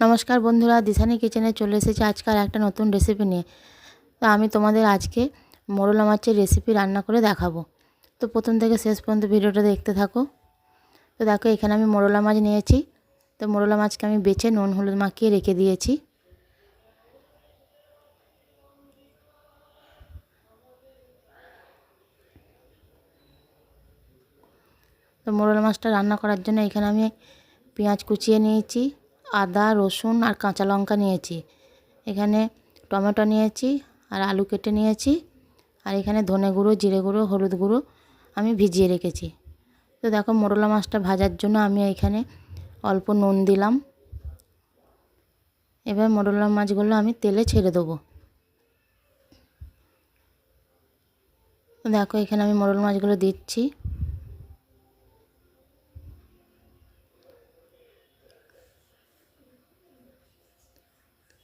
নমস্কার বন্ধুরা, দিশানি কিচেনে চলে এসেছি আজকাল একটা নতুন রেসিপি নিয়ে। তো আমি তোমাদের আজকে মোরলা মাছের রেসিপি রান্না করে দেখাবো। তো প্রথম থেকে শেষ পর্যন্ত ভিডিওটা দেখতে থাকো। তো দেখো, এখানে আমি মোরলা মাছ নিয়েছি। তো মোরলা মাছকে আমি বেছে নুন হলুদ মাখিয়ে রেখে দিয়েছি। তো মোরলা মাছটা রান্না করার জন্য এখানে আমি পেঁয়াজ কুচিয়ে নিয়েছি। আদা, রসুন আর কাঁচা লঙ্কা নিয়েছি। এখানে টমেটো নিয়েছি আর আলু কেটে নিয়েছি। আর এখানে ধনে গুঁড়ো, জিরে গুঁড়ো, হলুদ গুঁড়ো আমি ভিজিয়ে রেখেছি। তো দেখো মোরলা মাছটা ভাজার জন্য আমি এখানে অল্প নুন দিলাম। এবার মোরলা মাছগুলো আমি তেলে ছেড়ে দেবো। দেখো এখানে আমি মোরল মাছগুলো দিচ্ছি।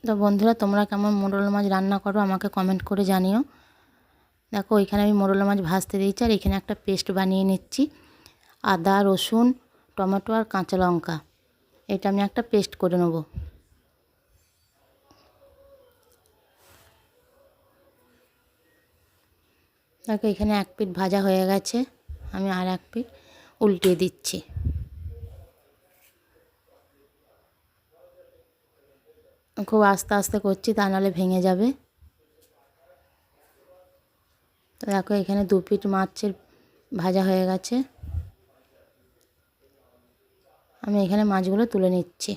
তো বন্ধুরা, তোমরা কেমন মোরলা মাছ রান্না করো আমাকে কমেন্ট করে জানিও। দেখো ওইখানে আমি মোরলা মাছ ভাজতে দিয়েছি আর এখানে একটা পেস্ট বানিয়ে নিচ্ছি। আদা, রসুন, টমেটো আর কাঁচা লঙ্কা। এটা আমি একটা পেস্ট করে নেব। দেখো, এখানে এক পিঠ ভাজা হয়ে গেছে। আমি আর এক পিঠ উল্টিয়ে দিচ্ছি। খুব আস্তে আস্তে করছি, তা নাহলে ভেঙে যাবে। তো দেখো, এখানে দু পিঠ মাছের ভাজা হয়ে গেছে। আমি এখানে মাছগুলো তুলে নিচ্ছি।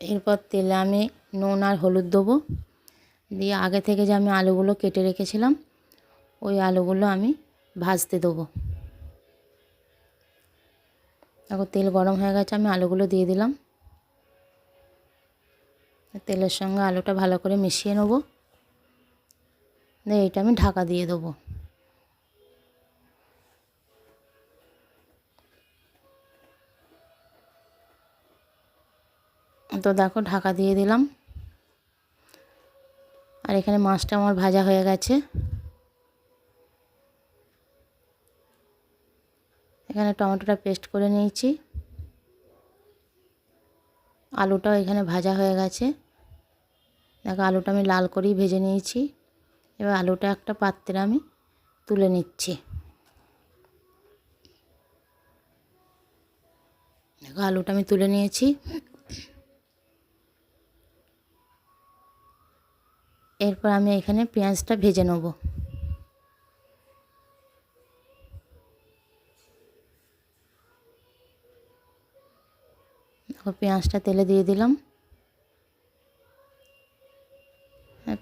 এরপর তেলে আমি নুন আর হলুদ দেবো। দিয়ে আগে থেকে যে আমি আলুগুলো কেটে রেখেছিলাম ওই আলুগুলো আমি ভাজতে দেবো। দেখো, তেল গরম হয়ে গেছে, আমি আলুগুলো দিয়ে দিলাম। তেলের সঙ্গে আলুটা ভালো করে মিশিয়ে নেব। দিয়ে এইটা আমি ঢাকা দিয়ে দেবো। তো দেখো, ঢাকা দিয়ে দিলাম। আর এখানে মাছটা আমার ভাজা হয়ে গেছে। এখানে টমেটোটা পেস্ট করে নিয়েছি। আলুটাও এখানে ভাজা হয়ে গেছে। দেখো, আলুটা আমি লাল করেই ভেজে নিয়েছি। এবার আলুটা একটা পাত্রে আমি তুলে নিচ্ছি। দেখো, আলুটা আমি তুলে নিয়েছি। এরপর আমি এখানে পেঁয়াজটা ভেজে নেব। দেখো, পেঁয়াজটা তেলে দিয়ে দিলাম।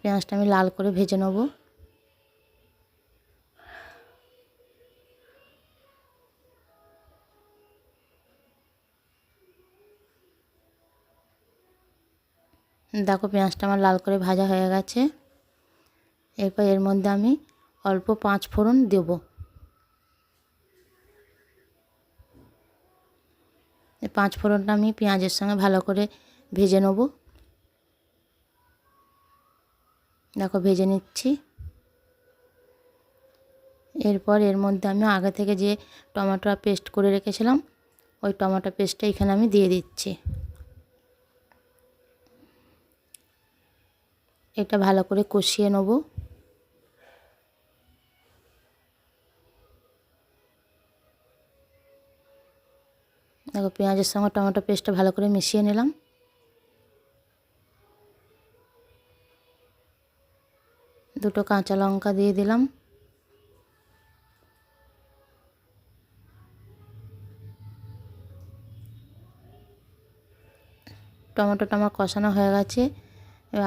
পেঁয়াজটা আমি লাল করে ভেজে নেব। দেখো, পেঁয়াজটা আমার লাল করে ভাজা হয়ে গেছে। এরপর এর মধ্যে আমি অল্প পাঁচ ফোড়ন দেবো। পাঁচ ফোড়নটা আমি পেঁয়াজের সঙ্গে ভালো করে ভেজে নেব। দেখো, ভেজে নিচ্ছি। এরপর এর মধ্যে আমি আগে থেকে যে টমেটো পেস্ট করে রেখেছিলাম, ওই টমেটো পেস্টটা এখানে আমি দিয়ে দিচ্ছি। এটা ভালো করে কষিয়ে নেব। দেখো, পেঁয়াজের সঙ্গে টমেটো পেস্টটা ভালো করে মিশিয়ে নিলাম। দুটো কাঁচা লঙ্কা দিয়ে দিলাম। টমেটোটা আমার কষানো হয়ে গেছে।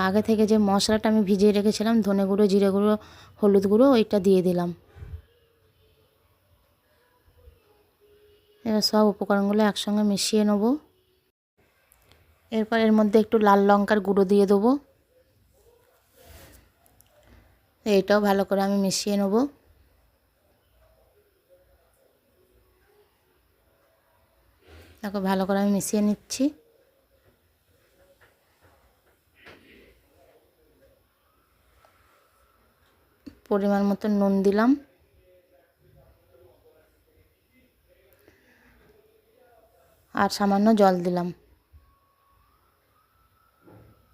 আগে থেকে যে মশলাটা আমি ভিজিয়ে রেখেছিলাম, ধনে গুঁড়ো, জিরে গুঁড়ো, হলুদ গুঁড়ো, ওইটা দিয়ে দিলাম। এবার সব উপকরণগুলো একসঙ্গে মিশিয়ে নেব। এরপর এর মধ্যে একটু লাল লঙ্কার গুঁড়ো দিয়ে দেবো। এইটাও ভালো করে আমি মিশিয়ে নেব। দেখো, ভালো করে আমি মিশিয়ে নিচ্ছি। পরিমাণ মতো নুন দিলাম। আর সামান্য জল দিলাম।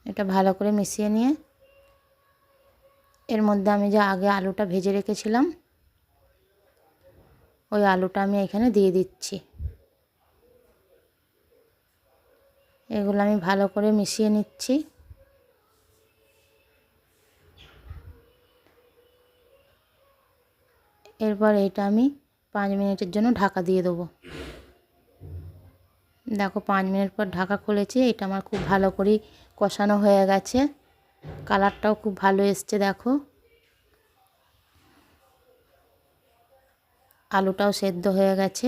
এটা ভালো করে মিশিয়ে নিয়ে এর মধ্যে আমি যে আগে আলুটা ভেজে রেখেছিলাম, ওই আলুটা আমি এখানে দিয়ে দিচ্ছি। এগুলো আমি ভালো করে মিশিয়ে নিচ্ছি। এরপর এটা আমি পাঁচ মিনিটের জন্য ঢাকা দিয়ে দেবো। দেখো পাঁচ মিনিট পর ঢাকা খুলেছি, এটা আমার খুব ভালো করে কষানো হয়ে গেছে। কালারটাও খুব ভালো এসছে, দেখো। আলুটাও সেদ্ধ হয়ে গেছে।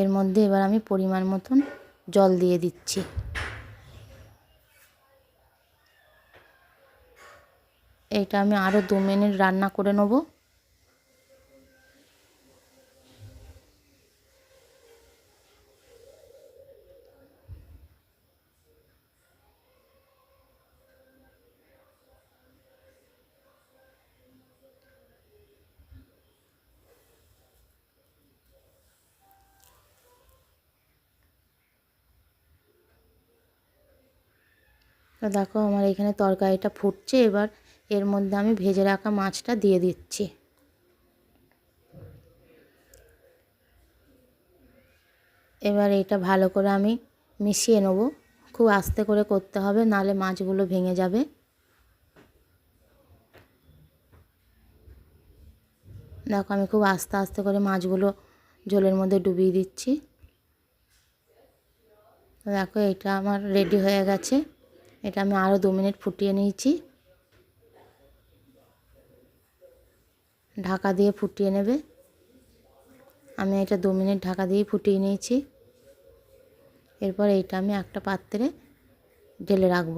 এর মধ্যে এবার আমি পরিমাণ মতন জল দিয়ে দিচ্ছি। এটা আমি আরও দু মিনিট রান্না করে নেব। দেখো আমার এখানে তরকারিটা ফুটছে, এবার এর মধ্যে আমি ভেজে রাখা মাছটা দিয়ে দিচ্ছি। এবার এটা ভালো করে আমি মিশিয়ে নেব। খুব আস্তে করে করতে হবে, নালে মাছগুলো ভেঙে যাবে। দেখো আমি খুব আস্তে আস্তে করে মাছগুলো জলের মধ্যে ডুবিয়ে দিচ্ছি। দেখো এটা আমার রেডি হয়ে গেছে। এটা আমি আরও দু মিনিট ফুটিয়ে নিয়েছি। ঢাকা দিয়ে ফুটিয়ে নেবে। আমি এটা দু মিনিট ঢাকা দিয়ে ফুটিয়ে নিয়েছি। এরপর এইটা আমি একটা পাত্রে ঢেলে রাখব।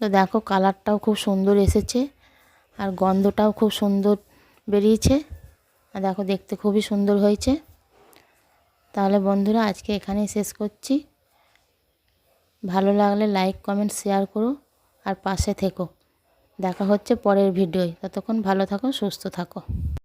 তো দেখো কালারটাও খুব সুন্দর এসেছে আর গন্ধটাও খুব সুন্দর বেরিয়েছে। আর দেখো দেখতে খুবই সুন্দর হয়েছে। তাহলে বন্ধুরা, আজকে এখানেই শেষ করছি। ভালো লাগলে লাইক কমেন্ট শেয়ার করো আর পাশে থেকো। দেখা হচ্ছে পরের ভিডিওয়। ততক্ষণ ভালো থাকো, সুস্থ থাকো।